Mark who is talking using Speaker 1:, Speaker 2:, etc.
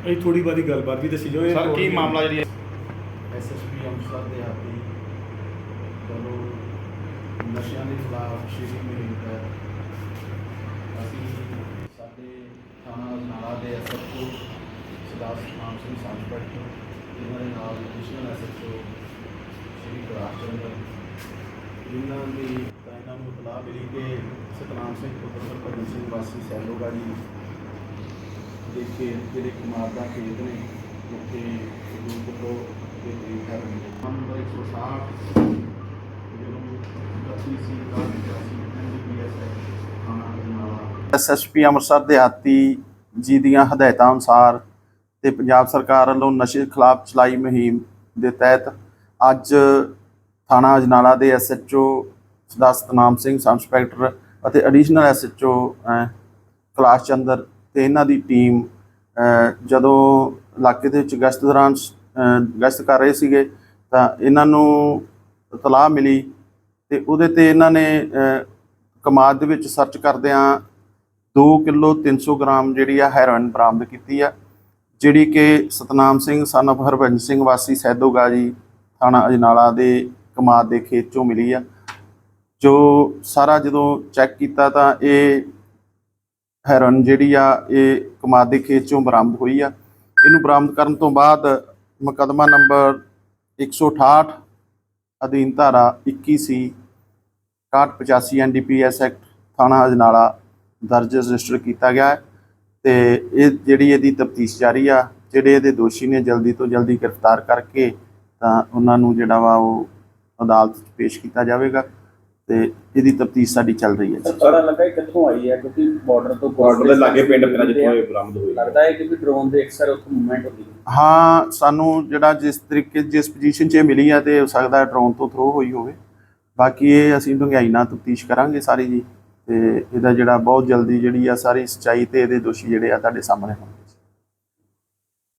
Speaker 1: ਇਹ ਥੋੜੀ ਬਾਦੀ ਗੱਲਬਾਤ ਵੀ ਦੱਸੀ ਜਾਓ ਇਹ
Speaker 2: ਸਰ ਕੀ ਮਾਮਲਾ ਜਿਹੜੀ
Speaker 3: ਐਸਐਸਪੀ ਅੰਮ੍ਰਿਤਸਰ ਦੇ ਹਾਤੀ ਵੱਲੋਂ ਨਸ਼ਿਆਂ ਦੇ ਖਿਲਾਫ ਸ਼੍ਰੀ ਮੁਹਿੰਮ ਤਹਿਤ ਅਸੀਂ ਸਾਡੇ ਥਾਣਾ ਅਜਨਾਲਾ ਦੇ ਐਸਐਚਓ ਸਰਦਾਰ ਸਤਨਾਮ ਸਿੰਘ ਸੰਪਟ ਇਹਨਾਂ ਦੇ ਨਾਲ ਐਡੀਸ਼ਨਲ ਐਸਐਚਓ ਸ਼੍ਰੀ ਪ੍ਰਕਾਸ਼ ਚੰਦਰ ਇਹਨਾਂ ਦੀ ਤਾਂ ਇਹਨਾਂ ਨੂੰ ਇਤਲਾਹ ਮਿਲੀ ਕਿ ਸਤਨਾਮ ਸਿੰਘ ਪੁੱਤਰ ਹਰਭਜਨ ਸਿੰਘ ਵਾਸੀ ਸੈਲੋਗਾ ਜੀ ਦੇ ਖੇਤ ਜਿਹੜੇ ਕੁਮਾਰ ਦਾ ਖੇਤ ਨੇ ਉੱਥੇ ਰੂਪ ਤੋਂ ਦੇ ਕਰੀਬ ਹੈ ਨੰਬਰ 160 ਜਦੋਂ 32 ਸੀ ਦਾ 85 ਐਨਡੀਪੀਐਸ ਹੈ। ਖਾਣਾ ਜਨਾਲਾ ਐਸਐਸਪੀ ਅੰਮ੍ਰਿਤਸਰ ਦੇ ਹਾਤੀ ਜੀ ਦੀਆਂ ਹਦਾਇਤਾਂ ਅਨੁਸਾਰ ਤੇ ਪੰਜਾਬ ਸਰਕਾਰ ਵੱਲੋਂ ਨਸ਼ੇ ਖਿਲਾਫ ਚਲਾਈ ਮੁਹਿੰਮ ਦੇ ਤਹਿਤ ਅੱਜ ਥਾਣਾ ਅਜਨਾਲਾ ਦੇ SHO Sardar Satnam Singh sub inspector ਅਤੇ ਐਡੀਸ਼ਨਲ ਐਸਐਚਓ ਕਲਾਸ਼ ਚੰਦਰ ਤੇ ਇਹਨਾਂ ਦੀ ਟੀਮ ਜਦੋਂ ਇਲਾਕੇ ਦੇ ਵਿੱਚ ਗਸ਼ਤ ਦੌਰਾਨ ਗਸ਼ਤ ਕਰ ਰਹੇ ਸੀਗੇ, ਤਾਂ ਇਹਨਾਂ ਨੂੰ ਇਤਲਾਹ ਮਿਲੀ ਤੇ ਉਹਦੇ ਤੇ ਇਹਨਾਂ ਨੇ ਕਮਾਦ ਦੇ ਵਿੱਚ ਸਰਚ ਕਰਦਿਆਂ 2 ਕਿਲੋ 300 ਗ੍ਰਾਮ ਜਿਹੜੀ ਆ ਹੈਰੋਇਨ ਬਰਾਮਦ ਕੀਤੀ ਆ, ਜਿਹੜੀ ਕਿ ਸਤਨਾਮ ਸਿੰਘ, son of ਹਰਭਜਨ ਸਿੰਘ, ਵਾਸੀ ਸੈਦੋਗਾ ਜੀ, ਥਾਣਾ ਅਜਨਾਲਾ ਦੇ ਕਮਾਦ ਦੇ ਖੇਤ ਚੋਂ ਮਿਲੀ ਆ। ਜੋ ਸਾਰਾ ਜਦੋਂ ਚੈੱਕ ਕੀਤਾ ਤਾਂ ਇਹ ਹੈਰੋਇਨ ਜਿਹੜੀ ਆ, ਇਹ ਕਮਾਦ ਦੇ ਖੇਤ ਚੋਂ ਬਰਾਮਦ ਹੋਈ ਆ। ਇਹਨੂੰ ਬਰਾਮਦ ਕਰਨ ਤੋਂ ਬਾਅਦ ਮੁਕੱਦਮਾ ਨੰਬਰ 168 ਅਧੀਨ ਧਾਰਾ 21 ਸੀ 6185 ਐਨਡੀਪੀਐਸ ਐਕਟ ਥਾਣਾ ਅਜਨਾਲਾ ਦਰਜ ਰਜਿਸਟਰ ਕੀਤਾ ਗਿਆ ਹੈ ਤੇ ਇਹ ਜਿਹੜੀ ਇਹਦੀ ਤਫਤੀਸ਼ ਜਾਰੀ ਆ, ਜਿਹੜੇ ਇਹਦੇ ਦੋਸ਼ੀ ਨੇ ਜਲਦੀ ਤੋਂ ਜਲਦੀ ਗ੍ਰਿਫਤਾਰ ਕਰਕੇ ਤਾਂ ਉਹਨਾਂ ਨੂੰ ਜਿਹੜਾ ਵਾ ਉਹ ਅਦਾਲਤ 'ਚ ਪੇਸ਼ ਕੀਤਾ ਜਾਵੇਗਾ। ਤੇ ਇਹਦੀ ਤਫਤੀਸ਼ ਸਾਡੀ ਚੱਲ ਰਹੀ ਹੈ ਜੀ।
Speaker 4: ਸਰ ਪਤਾ ਲੱਗਾ ਇਹ ਕਿੱਥੋਂ ਆਈ ਹੈ ਕਿਉਂਕਿ ਬਾਰਡਰ ਤੋਂ
Speaker 2: ਬਾਰਡਰ ਦੇ ਲਾਗੇ ਪਿੰਡ ਪਿੰਡ ਜਿੱਥੋਂ ਇਹ ਬਰਾਮਦ ਹੋਈ
Speaker 4: ਲੱਗਦਾ ਹੈ ਕਿ ਵੀ ਡਰੋਨ ਦੇ ਅਕਸਰ ਉੱਥੇ ਮੂਵਮੈਂਟ ਹੁੰਦੀ ਹੈ।
Speaker 3: ਹਾਂ ਸਾਨੂੰ ਜਿਹੜਾ ਜਿਸ ਤਰੀਕੇ ਜਿਸ ਪੋਜੀਸ਼ਨ 'ਚ ਇਹ ਮਿਲੀ ਆ ਤੇ ਹੋ ਸਕਦਾ ਡਰੋਨ ਤੋਂ ਥਰੋ ਹੋਈ ਹੋਵੇ। ਬਾਕੀ ਇਹ ਅਸੀਂ ਡੂੰਘਾਈ ਨਾਲ ਤਫਤੀਸ਼ ਕਰਾਂਗੇ ਸਾਰੀ ਜੀ ਤੇ ਇਹਦਾ ਜਿਹੜਾ ਬਹੁਤ ਜਲਦੀ ਜਿਹੜੀ ਆ ਸਾਰੀ ਸਚਾਈ ਤੇ ਇਹਦੇ ਦੋਸ਼ੀ ਜਿਹੜੇ ਆ ਤੁਹਾਡੇ ਸਾਹਮਣੇ